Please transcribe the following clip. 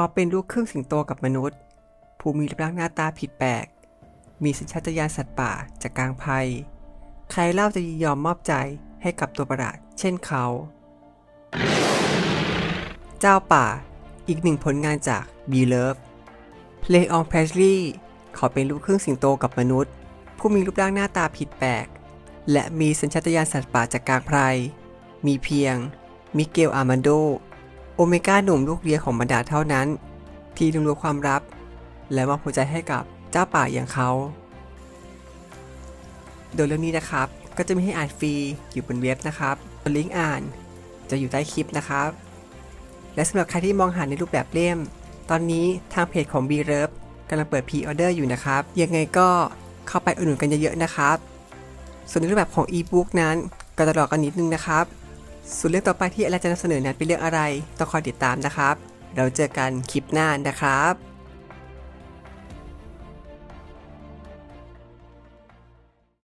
เขาเป็นลูกครึ่งสิงโตกับมนุษย์ผู้มีรูปร่างหน้าตาผิดแปลก มีสัญชาตญาณสัตว์ป่าจากกลางภัย ใครเล่าจะยินยอมมอบใจให้กับตัวประหลาดเช่นเขา เจ้าป่า อีกหนึ่งผลงานจาก b e l o v e เลอองเพรสลีย์เขาเป็นลูกครึ่งสิงโตกับมนุษย์ ผู้มีรูปร่างหน้าตาผิดแปลก และมีสัญชาตญาณสัตว์ป่าจากกลางไพรมีเพียงมิเกลอาร์มันโด โอเมก้าหนุ่มลูกเลี้ยงของบรรดาเท่านั้น ที่รู้ความลับ และมอบหัวใจให้กับเจ้าป่าอย่างเขา โดยเรื่องนี้นะครับ ก็จะมีให้อ่านฟรีอยู่บนเว็บนะครับลิงก์อ่านจะอยู่ใต้คลิปนะครับ และสำหรับใครที่มองหาในรูปแบบเล่ม ตอนนี้ทางเพจของ b r e v กำลังเปิดพรีออเดอร์อยู่นะครับ ยังไงก็เข้าไปอุดหนุนกันเยอะๆนะครับ ส่วนในรูปแบบของอีบุ๊กนั้นก็จะรอกันนิดนึงนะครับ ส่วนเรื่องต่อไปที่อาจารจะนำเสนอนั้นเป็นเรื่องอะไร ต้องคอยติดตามนะครับ เราเจอกันคลิปหน้านะครับ